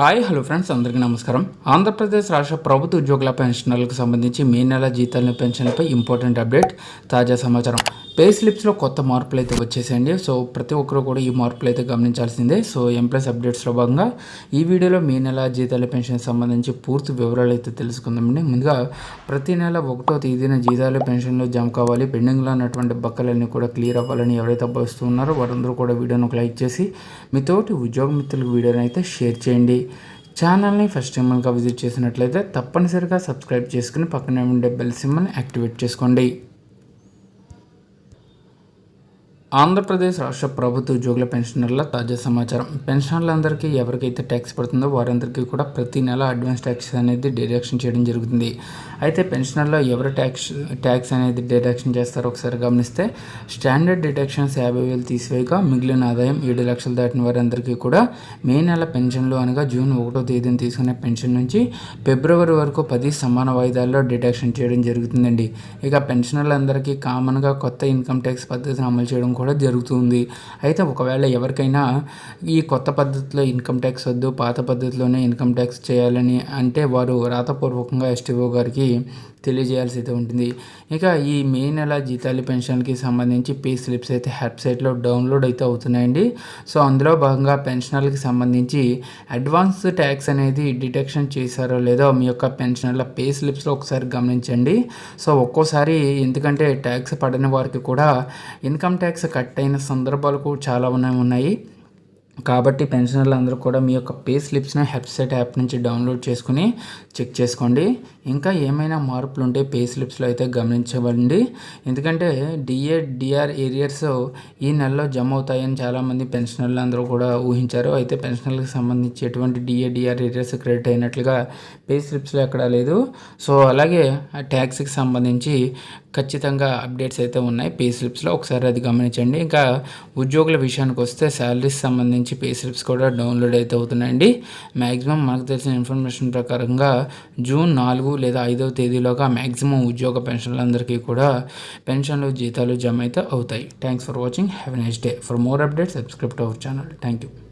Hi hello friends అందరికీ నమస్కారం. ఆంధ్రప్రదేశ్ రాష్ట్ర ప్రభుత్వ ఉద్యోగుల పెన్షనర్లకు సంబంధించి మే నెల జీతాలను పెన్షన్పై ఇంపార్టెంట్ అప్డేట్ తాజా సమాచారం. పే స్లిప్స్లో కొత్త మార్పులు అయితే వచ్చేసాయండి. సో ప్రతి ఒక్కరు కూడా ఈ మార్పులు అయితే గమనించాల్సిందే. సో ఎంప్లాయీస్ అప్డేట్స్లో భాగంగా ఈ వీడియోలో మీ నెల జీతాల పెన్షన్ సంబంధించి పూర్తి వివరాలు అయితే తెలుసుకుందామండి. ముందుగా ప్రతి నెల ఒకటో తేదీన జీతాలు పెన్షన్లో జమ కావాలి. పెండింగ్లో ఉన్నటువంటి బక్కలన్నీ కూడా క్లియర్ అవ్వాలని ఎవరైతే భావిస్తున్నారో వారందరూ కూడా వీడియోను ఒక లైక్ చేసి మీతోటి ఉద్యోగ మిత్రులకు వీడియోని అయితే షేర్ చేయండి. ఛానల్ని ఫస్ట్ టైం కనుక విజిట్ చేసినట్లయితే తప్పనిసరిగా సబ్స్క్రైబ్ చేసుకుని పక్కనే ఉండే బెల్ సిమ్మని యాక్టివేట్ చేసుకోండి. ఆంధ్రప్రదేశ్ రాష్ట్ర ప్రభుత్వ ఉద్యోగుల పెన్షనర్ల తాజా సమాచారం. పెన్షనర్లందరికీ ఎవరికైతే ట్యాక్స్ పడుతుందో వారందరికీ కూడా ప్రతి నెల అడ్వాన్స్ ట్యాక్స్ అనేది డిడక్షన్ చేయడం జరుగుతుంది. అయితే పెన్షనర్లో ఎవరు ట్యాక్స్ ట్యాక్స్ అనేది డిడక్షన్ చేస్తారో ఒకసారి గమనిస్తే స్టాండర్డ్ డిడక్షన్స్ యాభై వేలు తీసివేయగా మిగిలిన ఆదాయం ఏడు లక్షలు దాటిన వారందరికీ కూడా మే నెల పెన్షన్లు అనగా జూన్ ఒకటో తేదీన తీసుకునే పెన్షన్ నుంచి ఫిబ్రవరి వరకు పది సమాన వాయిదాల్లో డిడక్షన్ చేయడం జరుగుతుందండి. ఇక పెన్షనర్లందరికీ కామన్గా కొత్త ఇన్కమ్ ట్యాక్స్ పద్ధతిని అమలు చేయడం కూడా జరుగుతుంది. అయితే ఒకవేళ ఎవరికైనా ఈ కొత్త పద్ధతిలో ఇన్కమ్ ట్యాక్స్ వద్దు పాత పద్ధతిలోనే ఇన్కమ్ ట్యాక్స్ చేయాలని అంటే వారు రాతపూర్వకంగా ఎస్టీఓ గారికి తెలియజేయాల్సి అయితే ఉంటుంది. ఇక ఈ మే నెల జీతాలు పెన్షన్కి సంబంధించి పే స్లిప్స్ అయితే వెబ్సైట్లో డౌన్లోడ్ అయితే అవుతున్నాయండి. సో అందులో భాగంగా పెన్షనర్లకి సంబంధించి అడ్వాన్స్ ట్యాక్స్ అనేది డిటెక్షన్ చేశారో లేదో మీ యొక్క పెన్షనర్ల పే స్లిప్స్లో ఒకసారి గమనించండి. సో ఒక్కోసారి ఎందుకంటే ట్యాక్స్ పడని వారికి కూడా ఇన్కమ్ ట్యాక్స్ కట్ అయిన సందర్భాలు కూడా చాలా ఉన్నాయి కాబట్టి పెన్షనర్లు అందరూ కూడా మీ యొక్క పే స్లిప్స్ని హెబ్సెట్ యాప్ నుంచి డౌన్లోడ్ చేసుకుని చెక్ చేసుకోండి. ఇంకా ఏమైనా మార్పులు ఉంటే పే స్లిప్స్లో అయితే గమనించవండి ఎందుకంటే డిఏ డిఆర్ ఏరియర్స్ ఈ నెలలో జమ అవుతాయని చాలామంది పెన్షనర్లు అందరూ కూడా ఊహించారు. అయితే పెన్షనర్లకు సంబంధించి ఎటువంటి డిఏ డిఆర్ ఏరియర్స్ క్రెడిట్ అయినట్లుగా పే స్లిప్స్లో ఎక్కడా లేదు. సో అలాగే ట్యాక్స్కి సంబంధించి ఖచ్చితంగా అప్డేట్స్ అయితే ఉన్నాయి. పే స్లిప్స్లో ఒకసారి అది గమనించండి. ఇంకా ఉద్యోగుల విషయానికి వస్తే శాలరీస్ సంబంధించి పే స్లిప్స్ కూడా డౌన్లోడ్ అయితే అవుతున్నాయండి. మ్యాక్సిమం మనకు తెలిసిన ఇన్ఫర్మేషన్ ప్రకారంగా జూన్ నాలుగు లేదా ఐదవ తేదీలోగా మ్యాక్సిమం ఉద్యోగ పెన్షన్లందరికీ కూడా పెన్షన్లు జీతాలు జమ అయితే అవుతాయి. Thanks for watching have next day for more updates subscribe our channel thank you